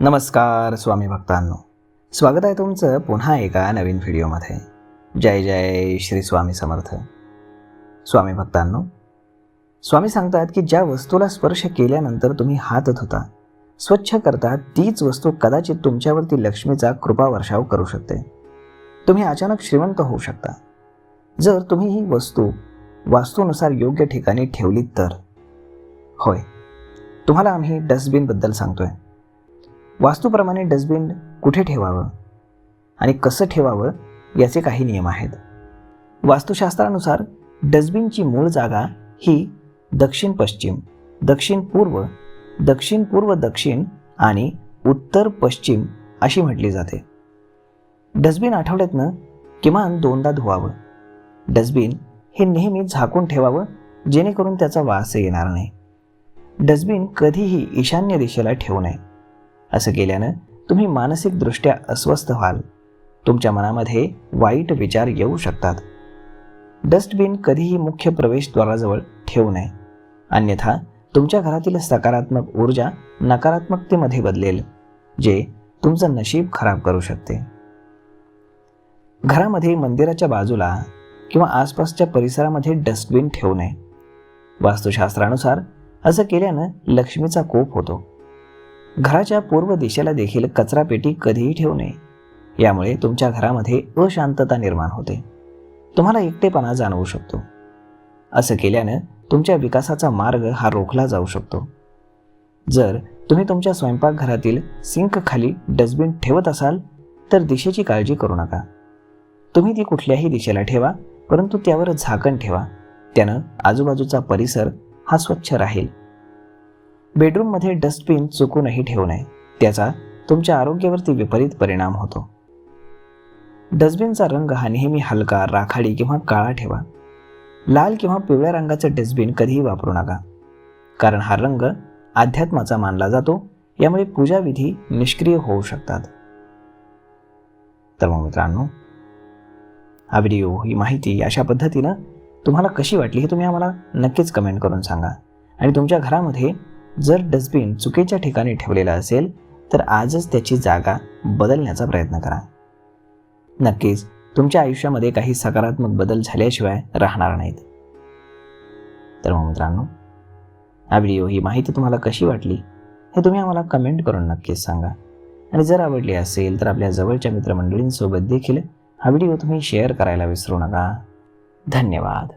नमस्कार स्वामी भक्तांनो. स्वागत आहे तुमचं पुन्हा एका नवीन व्हिडिओमध्ये. जय जय श्री स्वामी समर्थ. स्वामी भक्तांनो स्वामी सांगतात की ज्या वस्तूला स्पर्श केल्यानंतर तुम्ही हात धुता स्वच्छ करता तीच वस्तू कदाचित तुमच्यावरती लक्ष्मीचा कृपा वर्षाव करू शकते. तुम्ही अचानक श्रीमंत होऊ शकता. जर तुम्ही ही वस्तू वास्तूनुसार योग्य ठिकाणी ठेवलीत तर. होय तुम्हाला आम्ही डस्टबिनबद्दल सांगतोय. वास्तूप्रमाणे डस्टबिन कुठे ठेवावं आणि कसं ठेवावं याचे काही नियम आहेत. वास्तुशास्त्रानुसार डस्टबिनची मूळ जागा ही दक्षिण पश्चिम दक्षिण पूर्व दक्षिण पूर्व दक्षिण आणि उत्तर पश्चिम अशी म्हटली जाते. डस्टबिन आठवड्यातनं किमान दोनदा धुवावं. डस्टबिन हे नेहमी झाकून ठेवावं जेणेकरून त्याचा वास येणार नाही. डस्टबिन कधीही ईशान्य दिशेला ठेवू नये. असं केल्यानं तुम्ही मानसिकदृष्ट्या अस्वस्थ व्हाल. तुमच्या मनामध्ये वाईट विचार येऊ शकतात. डस्टबिन कधीही मुख्य प्रवेशद्वाराजवळ ठेवू नये. अन्यथा तुमच्या घरातील सकारात्मक ऊर्जा नकारात्मकतेमध्ये बदलेल जे तुमचं नशीब खराब करू शकते. घरामध्ये मंदिराच्या बाजूला किंवा आसपासच्या परिसरामध्ये डस्टबिन ठेवू नये. वास्तुशास्त्रानुसार असं केल्यानं लक्ष्मीचा कोप होतो. घराच्या पूर्व दिशेला देखील कचरापेटी कधीही ठेवू नये. यामुळे तुमच्या घरामध्ये अशांतता निर्माण होते. तुम्हाला एकटेपणा जाणवू शकतो. असं केल्यानं तुमच्या विकासाचा मार्ग हा रोखला जाऊ शकतो. जर तुम्ही तुमच्या स्वयंपाकघरातील सिंक खाली डस्टबिन ठेवत असाल तर दिशेची काळजी करू नका. तुम्ही ती कुठल्याही दिशेला ठेवा परंतु त्यावर झाकण ठेवा. त्यानं आजूबाजूचा परिसर हा स्वच्छ राहील. बेडरूममध्ये डस्टबिन चुकूनही ठेवू नये. त्याचा तुमच्या आरोग्यावरती विपरीत परिणाम होतो. डस्टबिनचा रंग हा नेहमी हलका राखाडी किंवा काळा ठेवा. लाल किंवा पिवळ्या रंगाचं डस्टबिन कधीही वापरू नका. कारण हा रंग अध्यात्माचा मानला जातो यामुळे पूजाविधी निष्क्रिय होऊ शकतात. तर मग मित्रांनो हा व्हिडिओ ही माहिती अशा पद्धतीनं तुम्हाला कशी वाटली हे तुम्ही आम्हाला नक्कीच कमेंट करून सांगा. आणि तुमच्या घरामध्ये जर डस्टबिन चुकीच्या ठिकाणी ठेवलेला असेल तर आजच त्याची जागा बदलण्याचा प्रयत्न करा. नक्कीच तुमच्या आयुष्यामध्ये काही सकारात्मक बदल झाल्याशिवाय राहणार नाहीत. तर मग मित्रांनो हा व्हिडिओ ही माहिती तुम्हाला कशी वाटली हे तुम्ही आम्हाला कमेंट करून नक्कीच सांगा. आणि जर आवडली असेल तर आपल्या जवळच्या मित्रमंडळींसोबत देखील हा व्हिडिओ तुम्ही शेअर करायला विसरू नका. धन्यवाद.